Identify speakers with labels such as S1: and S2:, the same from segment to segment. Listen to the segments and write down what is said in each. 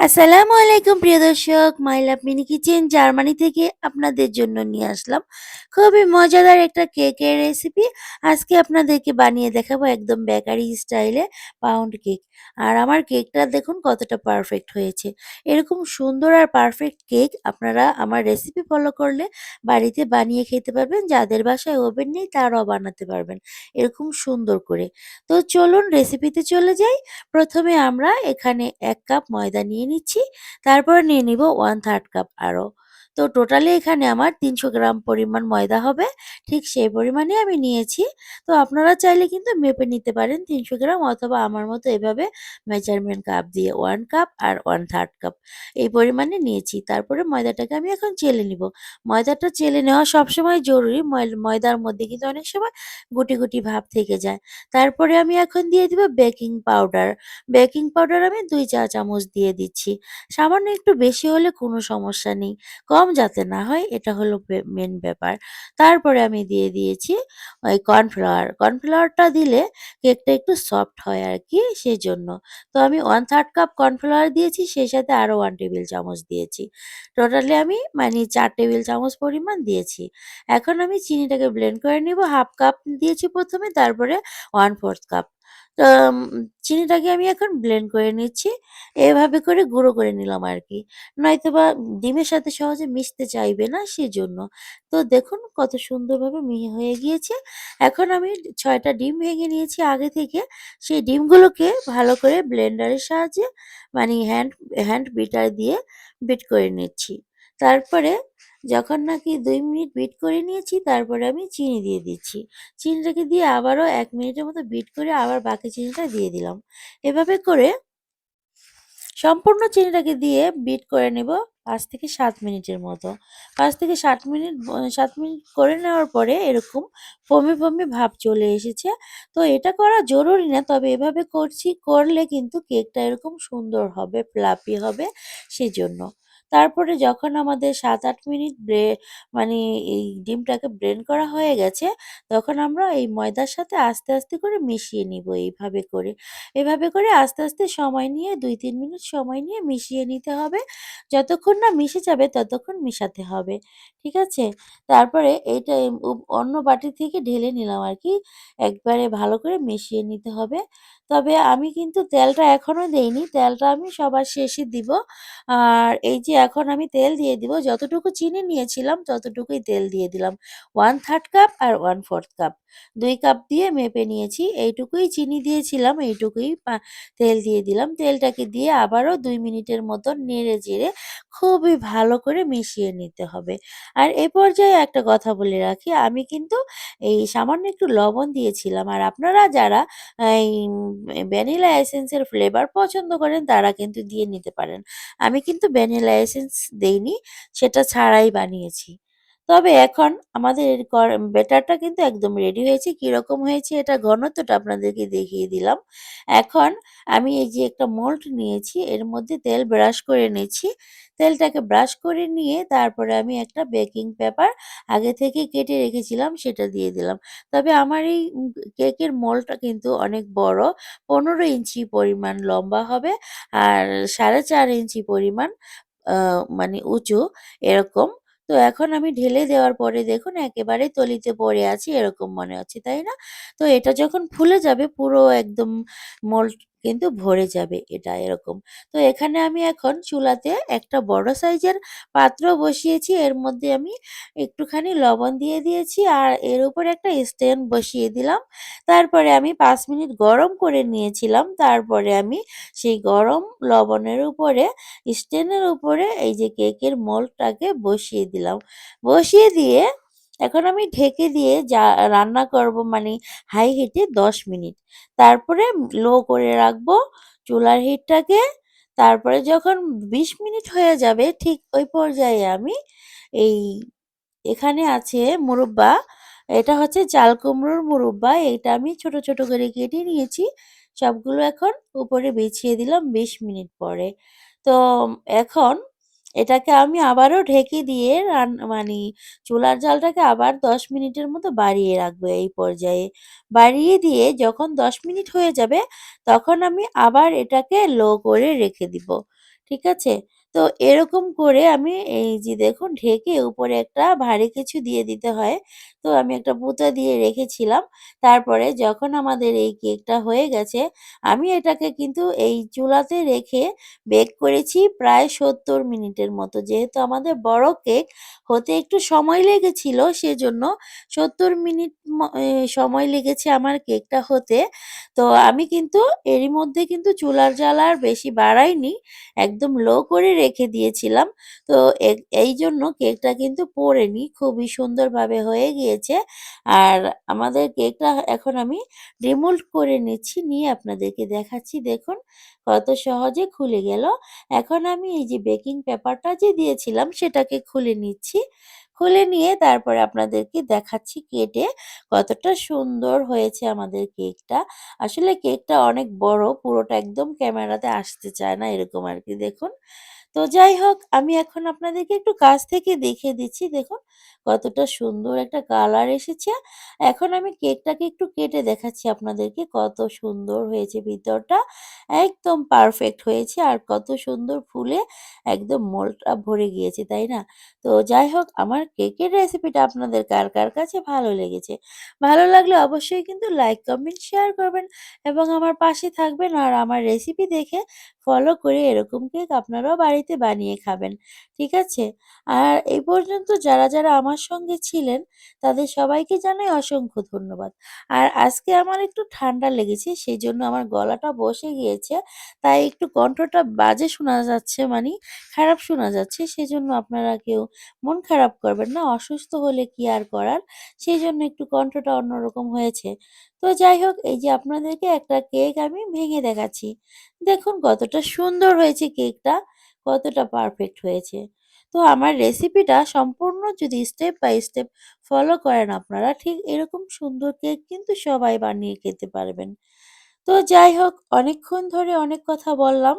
S1: আসসালামু আলাইকুম, প্রিয় দর্শক। My love mini kitchen Germany থেকে আপনাদের জন্য নিয়ে আসলাম। খুবই মজাদার একটা কেকের রেসিপি আজকে আপনাদেরকে বানিয়ে দেখাবো একদম বেকারি স্টাইলে পাউন্ড কেক আর আমার কেকটা দেখুন কতটা পারফেক্ট হয়েছে। এরকম সুন্দর আর পারফেক্ট কেক আপনারা আমার রেসিপি ফলো করলে বাড়িতে বানিয়ে খেতে পারবেন। যাদের বাসায় ওভেন নেই, তারাও বানাতে পারবেন এরকম সুন্দর করে। তো চলুন রেসিপিতে চলে যাই। প্রথমে আমরা এখানে এক কাপ ময়দা নিয়ে নিচ্ছি। তারপর নিয়ে নিব 1/3 কাপ আরও। তো টোটালি এখানে আমার ৩০০ গ্রাম পরিমাণ ময়দা হবে। ঠিক সেই পরিমাণে আমি নিয়েছি। তো আপনারা চাইলে কিন্তু মেপে নিতে পারেন ৩০০ গ্রাম অথবা আমার মতো এভাবে মেজারমেন্ট কাপ দিয়ে ওয়ান কাপ আর 1/3 কাপ এই পরিমাণে নিয়েছি। তারপরে ময়দাটাকে আমি এখন চেলে নিব। ময়দাটা চেলে নেওয়া সবসময় জরুরি। ময় ময়দার মধ্যে কিন্তু অনেক সময় গুটি, গুটি ভাব থেকে যায়। তারপরে আমি এখন দিয়ে দিব বেকিং পাউডার। বেকিং পাউডার আমি দুই চা চামচ দিয়ে দিচ্ছি। সামান্য একটু বেশি হলে কোনো সমস্যা নেই। কম যাতে না হয় এটা হলো মেন ব্যাপার। তারপরে আমি দিয়ে দিয়েছি ওই কর্নফ্লাওয়ার। কর্নফ্লাওয়ারটা দিলে কেকটা একটু সফট হয় আরকি সেজন্য। তো আমি 1/3 কাপ কর্নফ্লাওয়ার দিয়েছি, সেই সাথে আরও ওয়ান টেবিল চামচ দিয়েছি। টোটালি আমি মানে ৪ টেবিল চামচ পরিমাণ দিয়েছি। এখন আমি চিনিটাকে ব্লেন্ড করে নিব। 1/2 কাপ দিয়েছি প্রথমে, তারপরে 1/4 কাপ। চিনিটাকে আমি এখন ব্লেন্ড করে নিচ্ছি। এভাবে করে গুঁড়ো করে নিলাম আর কি নয়তো বা ডিমের সাথে সহজে মিশতে চাইবে না সেজন্য। তো দেখুন কত সুন্দরভাবে মিহি হয়ে গিয়েছে। এখন আমি ছয়টা ডিম ভেঙে নিয়েছি আগে থেকে। সেই ডিমগুলোকে ভালো করে ব্লেন্ডারের সাহায্যে মানে হ্যান্ড হ্যান্ড বিটার দিয়ে বিট করে নিচ্ছি। তারপরে যখন নাকি দুই মিনিট বিট করে নিয়েছি তারপরে আমি চিনি দিয়ে দিচ্ছি। চিনিটাকে দিয়ে আবারও এক মিনিটের মতো বিট করে আবার বাকি চিনিটা দিয়ে দিলাম। এভাবে করে সম্পূর্ণ চিনিটাকে দিয়ে বিট করে নেব পাঁচ থেকে সাত মিনিটের মতো। পাঁচ থেকে ৭ মিনিট সাত মিনিট করে নেওয়ার পরে এরকম ফোমে, ফোমে ভাব চলে এসেছে। তো এটা করা জরুরি না তবে এভাবে করছি করলে কিন্তু কেকটা এরকম সুন্দর হবে, ফ্লাফি হবে সেজন্য। তারপরে যখন আমাদের ৭-৮ মিনিট ব্রে মানে এই ডিমটাকে ব্রেন করা হয়ে গেছে, তখন আমরা এই ময়দার সাথে আস্তে, আস্তে করে মিশিয়ে নিব এইভাবে করে। এভাবে করে আস্তে, আস্তে সময় নিয়ে ২-৩ মিনিট সময় নিয়ে মিশিয়ে নিতে হবে। যতক্ষণ না মিশে যাবে ততক্ষণ মিশাতে হবে। ঠিক আছে? তারপরে এইটা অন্য বাটি থেকে ঢেলে নিলাম আর কি একবারে ভালো করে মিশিয়ে নিতে হবে। তবে আমি কিন্তু তেলটা এখনও দেইনি। তেলটা আমি সবার শেষে দিব। আর এই যে এখন আমি তেল দিয়ে দিব। যতটুকু চিনি নিয়েছিলাম ততটুকুই তেল দিয়ে দিলাম। 1/3 কাপ আর 1/4 কাপ। দুই কাপ দিয়ে মেপে নিয়েছি। এইটুকুই চিনি দিয়েছিলাম, এইটুকুই তেল দিয়ে দিলাম। তেলটাকে দিয়ে আবারও দুই মিনিটের মতন নেড়ে-চেড়ে খুবই ভালো করে মিশিয়ে নিতে হবে। আর এ পর্যায়ে একটা কথা বলে রাখি, আমি কিন্তু এই সামান্য একটু লবণ দিয়েছিলাম। আর আপনারা যারা এই ভ্যানিলা এসেন্সের ফ্লেভার পছন্দ করেন তারা কিন্তু দিয়ে নিতে পারেন। আমি কিন্তু ভ্যানিলা এসেন্স দেইনি, সেটা ছাড়াই বানিয়েছি। তবে এখন আমাদের ব্যাটারটা কিন্তু একদম রেডি হয়েছে। কীরকম হয়েছে এটা ঘনত্বটা আপনাদেরকে দেখিয়ে দিলাম। এখন আমি এই যে একটা মোল্ড নিয়েছি, এর মধ্যে তেল ব্রাশ করে নিয়েছি তেলটাকে ব্রাশ করে নিয়ে তারপরে আমি একটা বেকিং পেপার আগে থেকে কেটে রেখেছিলাম সেটা দিয়ে দিলাম। তবে আমার এই কেকের মোলটা কিন্তু অনেক বড়। ১৫ ইঞ্চি পরিমাণ লম্বা হবে আর ৪.৫ ইঞ্চি পরিমাণ মানে উঁচু এরকম। তো এখন আমি ঢেলে দেওয়ার পরে দেখুন একেবারে তলিতে পড়ে আছি এরকম মনে হচ্ছে, তাই না? তো এটা যখন ফুলে যাবে পুরো একদম মোল্ড কিন্তু ভরে যাবে, এটা এরকম। তো এখানে আমি এখন চুলাতে একটা বড় সাইজের পাত্র বসিয়েছি। এর মধ্যে আমি একটুখানি লবণ দিয়ে দিয়েছি আর এর উপরে একটা স্ট্যান্ড বসিয়ে দিলাম। তারপরে আমি পাঁচ মিনিট গরম করে নিয়েছিলাম। তারপরে আমি সেই গরম লবণের উপরে, স্ট্যান্ডের উপরে এই যে কেকের মোল্ডটাকে বসিয়ে দিলাম। বসিয়ে দিয়ে এখন আমি ঢেকে দিয়ে যা রান্না করব মানে হাই হিটে ১০ মিনিট। তারপরে লো করে রাখব চুলার হিটটাকে। তারপরে যখন ২০ মিনিট হয়ে যাবে ঠিক ওই পর্যায়ে আমি এই এখানে আছে মুরব্বা। এটা হচ্ছে চাল কুমড়োর মুরব্বা। এটা আমি ছোট, ছোট করে কেটে নিয়েছি। সবগুলো এখন উপরে বিছিয়ে দিলাম ২০ মিনিট পরে। তো এখন এটাকে আমি আবারও ঢেকে দিয়ে রান মানে চুলার জালটাকে আবার ১০ মিনিটের মতো বাড়িয়ে রাখব এই পর্যায়ে। বাড়িয়ে দিয়ে যখন ১০ মিনিট হয়ে যাবে, তখন আমি আবার এটাকে লো করে রেখে দিব। ঠিক আছে? তো এরকম করে আমি এই যে দেখুন, ঢেকে উপরে একটা ভারী কিছু দিয়ে দিতে হয়। তো আমি একটা পুঁতা দিয়ে রেখেছিলাম। তারপরে যখন আমাদের এই কেকটা হয়ে গেছে, আমি এটাকে কিন্তু এই চুলাতে রেখে বেক করেছি প্রায় ৭০ মিনিটের মতো। যেহেতু আমাদের বড় কেক হতে একটু সময় লেগেছিল সেজন্য ৭০ মিনিট সময় লেগেছে আমার কেকটা হতে। তো আমি কিন্তু এরই মধ্যে কিন্তু চুলার জাল আর বেশি বাড়াইনি। একদম লো করে রেখে দিয়েছিলাম। তো এই জন্য কেকটা কিন্তু পোড়েনি। খুবই সুন্দরভাবে হয়ে গিয়েছে। আর আমাদের কেকটা এখন আমি রিমোল্ড করে নিচ্ছি। নিয়ে আপনাদেরকে দেখাচ্ছি দেখুন কত সহজে খুলে গেল। এখন আমি এই যে বেকিং পেপারটা যে দিয়েছিলাম, সেটাকে খুলে নিচ্ছি। খুলে নিয়ে তারপরে আপনাদেরকে দেখাচ্ছি কেটে কতটা সুন্দর হয়েছে আমাদের কেকটা। আসলে কেকটা অনেক বড়, পুরোটা একদম ক্যামেরাতে আসতে চায় না, এরকম আর কি দেখুন। তো যাই হোক আমি এখন আপনাদেরকে একটু কাছ থেকে দেখিয়ে দিচ্ছি দেখুন কতটা সুন্দর একটা কালার এসেছে। এখন আমি কেকটাকে একটু কেটে দেখাচ্ছি আপনাদেরকে কত সুন্দর হয়েছে ভিতরটা। একদম পারফেক্ট হয়েছে আর কত সুন্দর ফুলে একদম মোলটা ভরে গিয়েছে, তাই না? তো যাই হোক আমার কেকের রেসিপিটা আপনাদের কার, কার কাছে ভালো লেগেছে? ভালো লাগলে অবশ্যই কিন্তু লাইক, কমেন্ট, শেয়ার করবেন এবং আমার পাশে থাকবেন আর আমার রেসিপি দেখে ফলো করে এরকম কেক আপনারাও বাড়িতে বানিয়ে খাবেন। ঠিক আছে? আর এই পর্যন্ত যারা, যারা আমার সঙ্গে ছিলেন তাদের সবাইকে জানাই অসংখ্য ধন্যবাদ। আর আজকে আমার একটু ঠান্ডা লেগেছে সেই জন্য আমার গলাটা বসে গিয়েছে। তাই একটু কণ্ঠটা বাজে শোনা যাচ্ছে মানি খারাপ শোনা যাচ্ছে। সেজন্য আপনারা কেউ মন খারাপ করবেন না। অসুস্থ হলে কি আর করার? সেই জন্য একটু কণ্ঠটা অন্যরকম হয়েছে। তো যাই হোক এই যে আপনাদেরকে একটা কেক আমি ভেঙে দেখাচ্ছি। দেখুন কতটা সুন্দর হয়েছে কেকটা, কতটা পারফেক্ট হয়েছে। তো আমার রেসিপিটা সম্পূর্ণ যদি স্টেপ বাই স্টেপ ফলো করেন আপনারা ঠিক এরকম সুন্দর কেক কিন্তু সবাই বানিয়ে খেতে পারবেন। তো যাই হোক অনেকক্ষণ ধরে অনেক কথা বললাম।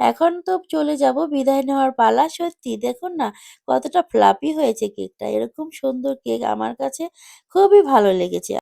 S1: এখন তো চলে যাব বিদায় নেওয়ার পালা। সত্যি দেখুন না কতটা ফ্লাফি হয়েছে কেকটা। এরকম সুন্দর কেক আমার কাছে খুবই ভালো লেগেছে।